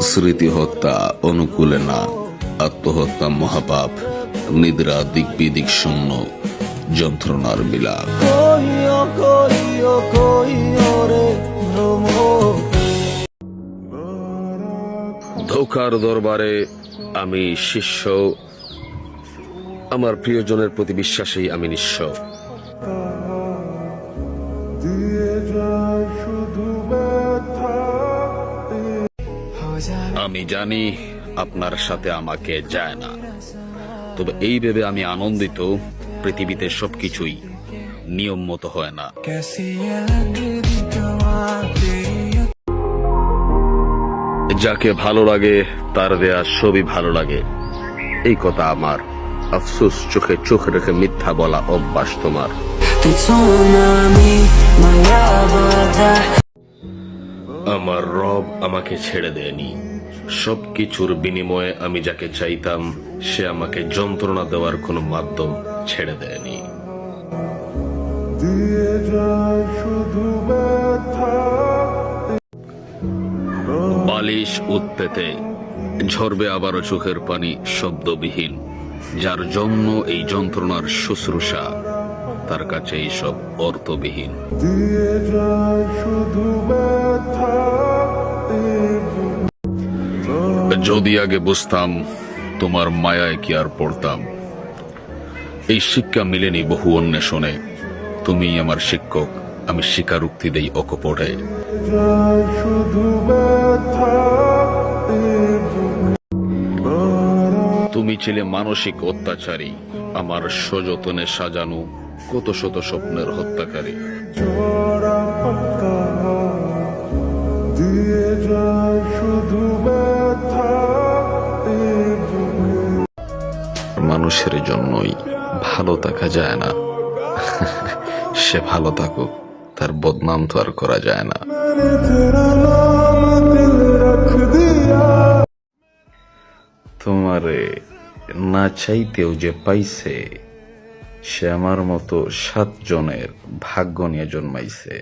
স্মৃতি হত্যা অনুকূলে না আত্মহত্যা মহাপাপ নিদ্রা দিক বিদিক শূন্য যন্ত্রণার বিলাপ। ধোকার দরবারে আমি শিষ্য। আমার প্রিয়জনের প্রতি বিশ্বাসেই আমি নিঃস্ব। আমি জানি আপনার সাথে আমাকে যায় না। তবে এই ভেবে আমি আনন্দিত, পৃথিবীতে সবকিছুই নিয়ম মতো হয় না। যাকে ভালো লাগে, তার দেয়া সবই ভালো লাগে। এই কথা আমার আফসোস চোখে চোখ রেখে মিথ্যা বলা অভ্যাস তোমার। আমার রব আমাকে ছেড়ে দেয়নি। সব কিছুর বিনিময়ে আমি যাকে চাইতাম সে আমাকে যন্ত্রণা দেওয়ার কোনো মাধ্যম ছেড়ে দেয়নি। বালিশ উৎপেতে ঝরবে আবারও চোখের পানি শব্দবিহীন যার জন্য এই যন্ত্রণার শুশ্রূষা তার কাছে এইসব অর্থবিহীন। যদি আগে বুঝতাম তোমার মায়ায় কি আর পড়তাম। এই শিক্ষা মিলেনি বহু অন্বেষণে। তুমি আমার শিক্ষক, আমি স্বীকারোক্তি দেই অকপটে। তুমি ছিলে মানসিক অত্যাচারী, আমার সযতনে সাজানো কত শত স্বপ্নের হত্যাকারী। মানুষের জন্যই ভালো থাকা যায় না। সে ভালো থাকুক, তার বদনাম তো আর করা যায় না। তোমারে না চাইতেও যে পাইছে, সে আমার মতো সাতজনের ভাগ্য নিয়ে জন্মাইছে।